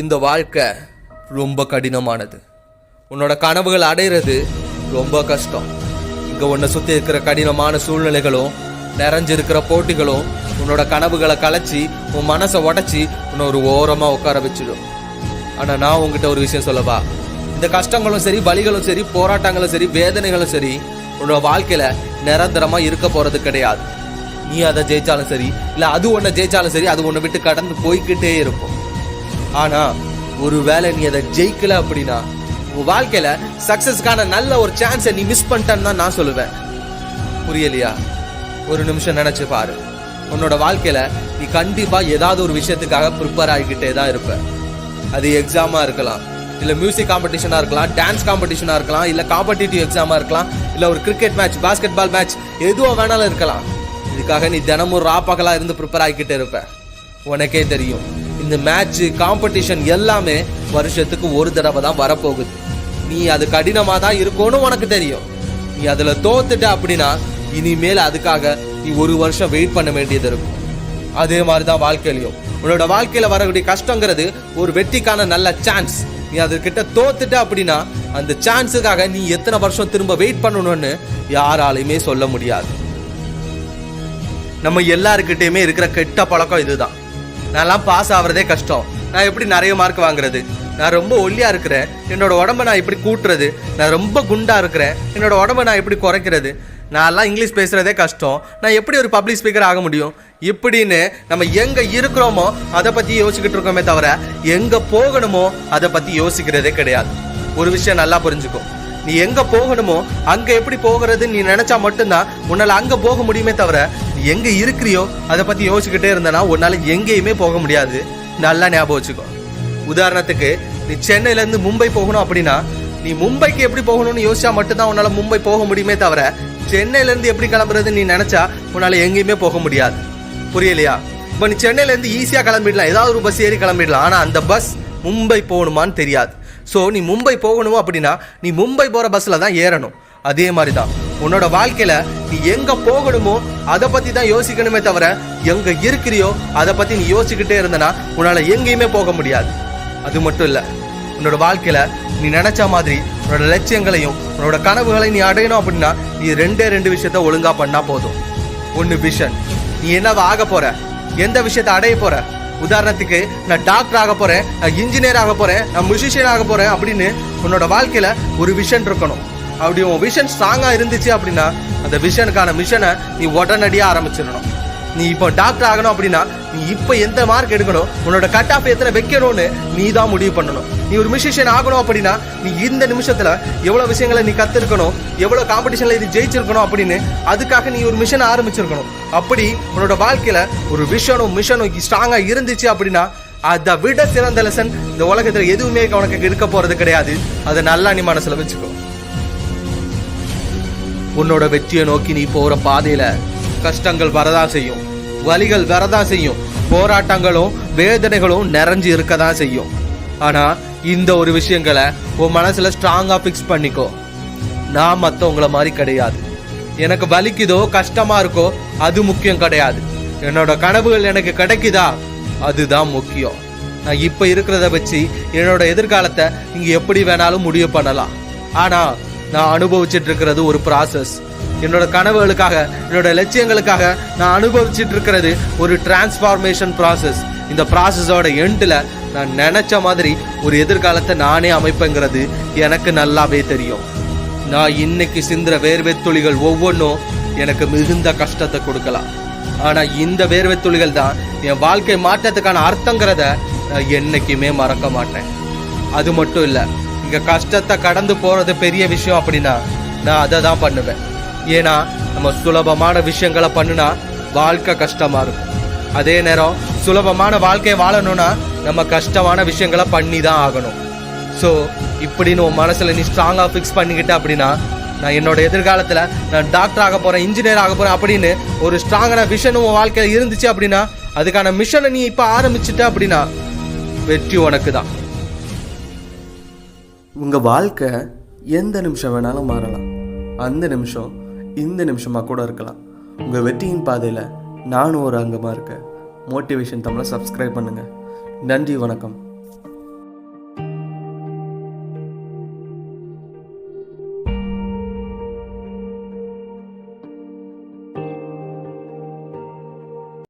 இந்த வாழ்க்கை ரொம்ப கடினமானது. உன்னோட கனவுகள் அடையிறது ரொம்ப கஷ்டம். இங்கே உன்னை சுற்றி இருக்கிற கடினமான சூழ்நிலைகளும் நிறைஞ்சிருக்கிற போட்டிகளும் உன்னோட கனவுகளை கலைச்சி உன் மனசை உடச்சி உன்னை ஒரு ஓரமாக உட்கார வச்சிடும். ஆனால் நான் உங்ககிட்ட ஒரு விஷயம் சொல்லவா? இந்த கஷ்டங்களும் சரி வழிகளும் சரி போராட்டங்களும் சரி வேதனைகளும் சரி உன்னோட வாழ்க்கையில் நிரந்தரமாக இருக்க போகிறது கிடையாது. நீ அதை ஜெயிச்சாலும் சரி இல்லை அது ஒன்றை ஜெயிச்சாலும் சரி அது ஒன்றை விட்டு கடந்து போய்க்கிட்டே இருக்கும். ஆனா ஒருவேளை நீ அதை ஜெயிக்கல அப்படின்னா உன் வாழ்க்கையில சக்சஸ்க்கான நல்ல ஒரு சான்ஸை நீ மிஸ் பண்ணிட்டேன்னு தான் நான் சொல்லுவேன். புரியலையா? ஒரு நிமிஷம் நினைச்சு பாரு. உன்னோட வாழ்க்கையில நீ கண்டிப்பா ஏதாவது ஒரு விஷயத்துக்காக ப்ரிப்பேர் ஆகிக்கிட்டே தான் இருப்ப. அது எக்ஸாமா இருக்கலாம். இல்ல மியூசிக் காம்படிஷனா இருக்கலாம் டான்ஸ் காம்படிஷனா இருக்கலாம் இல்ல காம்படிட்டிவ் எக்ஸாமா இருக்கலாம் இல்ல ஒரு cricket match basketball match எதுவோ வேணாலும் இருக்கலாம். இதுக்காக நீ தினமும் ராப்பாக்கலா இருந்து ப்ரிப்பேர் ஆகிக்கிட்டே இருப்ப. உனக்கே தெரியும். இந்த மேட்ச் காம்படிஷன் எல்லாமே வருஷத்துக்கு ஒரு தடவை தான் வரப்போகுது. நீ அது கடினமா தான் இருக்கும்னு உனக்கு தெரியும். நீ அதுல தோத்துட்ட அப்படின்னா இனிமேல் அதுக்காக நீ ஒரு வருஷம் வெயிட் பண்ண வேண்டியது இருக்கும். அதே மாதிரி தான் வாழ்க்கையிலையும். உன்னோட வாழ்க்கையில வரக்கூடிய கஷ்டங்கிறது ஒரு வெற்றிக்கான நல்ல சான்ஸ் நீ அதுக்கிட்ட தோத்துட்ட அப்படின்னா அந்த சான்ஸுக்காக நீ எத்தனை வருஷம் திரும்ப வெயிட் பண்ணணும்னு யாராலையுமே சொல்ல முடியாது. நம்ம எல்லாருக்கிட்டேயுமே இருக்கிற கெட்ட பழக்கம் இதுதான். நான்லாம் பாஸ் ஆகிறதே கஷ்டம். நான் எப்படி நிறைய மார்க் வாங்குறது? நான் ரொம்ப ஒல்லியா இருக்கிறேன். என்னோட உடம்ப நான் எப்படி கூட்டுறது. நான் ரொம்ப குண்டா இருக்கிறேன். என்னோட உடம்ப நான் எப்படி குறைக்கிறது. நான்லாம் இங்கிலீஷ் பேசுறதே கஷ்டம். நான் எப்படி ஒரு பப்ளிக் ஸ்பீக்கர் ஆக முடியும்? இப்படின்னு நம்ம எங்க இருக்கிறோமோ அதை பத்தி யோசிச்சுக்கிட்டு இருக்கோமே தவிர எங்க போகணுமோ அதை பத்தி யோசிக்கிறதே கிடையாது. ஒரு விஷயம் நல்லா புரிஞ்சுக்கும் நீ எங்க போகணுமோ அங்க எப்படி போகிறதுன்னு நீ நினைச்சா மட்டும்தான் உன்னால அங்க போக முடியுமே தவிர எங்க இருக்கிறியோ அதை பத்தி யோசிச்சுக்கிட்டே இருந்தனா உன்னால எங்கேயுமே போக முடியாது. நல்லா ஞாபகம் வச்சுக்கோ. உதாரணத்துக்கு நீ சென்னையில இருந்து மும்பை போகணும் அப்படின்னா நீ மும்பைக்கு எப்படி போகணும்னு யோசிச்சா மட்டும்தான் உன்னால மும்பை போக முடியுமே தவிர சென்னையில இருந்து எப்படி கிளம்புறது நீ நினைச்சா உன்னால எங்கேயுமே போக முடியாது. புரியலையா? இப்போ நீ சென்னையில இருந்து ஈஸியா கிளம்பிடலாம். ஏதாவது ஒரு பஸ் ஏறி கிளம்பிடலாம். ஆனா அந்த பஸ் மும்பை போகணுமான்னு தெரியாது. ஸோ நீ மும்பை போகணும் அப்படின்னா நீ மும்பை போற பஸ்ல தான் ஏறணும். அதே மாதிரி தான் உன்னோட வாழ்க்கையில நீ எங்க போகணுமோ அதை பத்தி தான் யோசிக்கணுமே தவிர எங்க இருக்கிறியோ அதை பத்தி நீ யோசிச்சுக்கிட்டே இருந்தனா உன்னால எங்கேயுமே போக முடியாது. அது மட்டும் இல்ல உன்னோட வாழ்க்கையில நீ நினைச்ச மாதிரி உன்னோட லட்சியங்களையும் உன்னோட கனவுகளையும் நீ அடையணும் அப்படின்னா நீ ரெண்டே ரெண்டு விஷயத்த ஒழுங்கா பண்ணா போதும். ஒன்னு விஷன் நீ என்னவா ஆக போற? எந்த விஷயத்த அடைய போற? உதாரணத்துக்கு நான் டாக்டர் ஆக போறேன் நான் இன்ஜினியர் ஆக போறேன் நான் மியூசிஷியன் ஆக போறேன் அப்படின்னு உன்னோட வாழ்க்கையில ஒரு விஷன் இருக்கணும். அப்படி உன் விஷன் ஸ்ட்ராங்கா இருந்துச்சு அப்படின்னா அந்த விஷனுக்கான மிஷனை நீ உடனடியாக ஆரம்பிச்சிடணும். நீ இப்போ டாக்டர் ஆகணும் அப்படின்னா நீ இப்போ எந்த மார்க் எடுக்கணும் உன்னோட கட் ஆஃப் எத்தனை வைக்கணும்னு நீ தான் முடிவு பண்ணணும். நீ ஒரு மியூசிஷியன் ஆகணும் அப்படின்னா நீ இந்த நிமிஷத்தில் எவ்வளோ விஷயங்களை நீ கற்றுருக்கணும் எவ்வளோ காம்படிஷனில் இது ஜெயிச்சிருக்கணும் அப்படின்னு அதுக்காக நீ ஒரு மிஷனை ஆரம்பிச்சிருக்கணும். அப்படி உன்னோட வாழ்க்கையில் ஒரு விஷனும் மிஷனும் ஸ்ட்ராங்காக இருந்துச்சு அப்படின்னா அதை விட சிறந்த லெசன் இந்த உலகத்தில் எதுவுமே உனக்கு எடுக்க போகிறது கிடையாது. அதை நல்லா நீ மனசில் வச்சுக்கோ. உன்னோட வெற்றியை நோக்கி நீ போற பாதையில கஷ்டங்கள் வரதான் செய்யும். வலிகள் வரதான் செய்யும். போராட்டங்களும் வேதனைகளும் நிறைஞ்சு இருக்க தான் செய்யும். ஆனா இந்த ஒரு விஷயங்களை உன் மனசுல ஸ்ட்ராங்கா ஃபிக்ஸ் பண்ணிக்கோ. நான் மத்தவங்கள மாதிரி கிடையாது. எனக்கு வலிக்குதோ கஷ்டமா இருக்கோ அது முக்கியம் கிடையாது. என்னோட கனவுகள் எனக்கு கிடைக்குதா? அதுதான் முக்கியம். நான் இப்ப இருக்கிறத வச்சு என்னோட எதிர்காலத்தை நீங்க எப்படி வேணாலும் முடிவு பண்ணலாம். ஆனா நான் அனுபவிச்சிட்டு இருக்கிறது ஒரு ப்ராசஸ் என்னோட கனவுகளுக்காக என்னோட லட்சியங்களுக்காக நான் அனுபவிச்சிட்டு இருக்கிறது ஒரு டிரான்ஸ்ஃபார்மேஷன் ப்ராசஸ் இந்த ப்ராசஸோட எண்டில் நான் நினச்ச மாதிரி ஒரு எதிர்காலத்தை நானே அமைப்பேங்கிறது எனக்கு நல்லாவே தெரியும். நான் இன்னைக்கு சிந்துற வேர்வை துளிகள் ஒவ்வொன்றும் எனக்கு மிகுந்த கஷ்டத்தை கொடுக்கலாம். ஆனால் இந்த வேர்வை துளிகள் தான் என் வாழ்க்கை மாற்றத்துக்கான அர்த்தங்கிறத நான் என்னைக்குமே மறக்க மாட்டேன். அது மட்டும் இல்லை இங்க கஷ்டத்தை கடந்து போறது பெரிய விஷயம் அப்படின்னா நான் அதை தான் பண்ணுவேன். ஏன்னா நம்ம சுலபமான விஷயங்களை பண்ணுனா வாழ்க்கை கஷ்டமா இருக்கும். அதே நேரம் சுலபமான வாழ்க்கையை வாழணும்னா நம்ம கஷ்டமான விஷயங்களை பண்ணி தான் ஆகணும். ஸோ இப்படின்னு உன் மனசில் நீ ஸ்ட்ராங்காக ஃபிக்ஸ் பண்ணிக்கிட்ட அப்படின்னா நான் என்னோட எதிர்காலத்தில் நான் டாக்டர் ஆக போகிறேன் இன்ஜினியர் ஆக போகிறேன் அப்படின்னு ஒரு ஸ்ட்ராங்கான விஷன் உன் வாழ்க்கையில் இருந்துச்சு அப்படின்னா அதுக்கான மிஷனை நீ இப்போ ஆரம்பிச்சிட்ட அப்படின்னா வெற்றி உனக்கு தான் உங்கள் வாழ்க்கை எந்த நிமிஷம் வேணாலும் மாறலாம். அந்த நிமிஷம் இந்த நிமிஷமாக கூட இருக்கலாம். உங்கள் வெற்றியின் பாதையில் நானும் ஒரு அங்கமாக இருக்கேன். மோட்டிவேஷன் தமிழை சப்ஸ்கிரைப் பண்ணுங்கள் நன்றி வணக்கம்.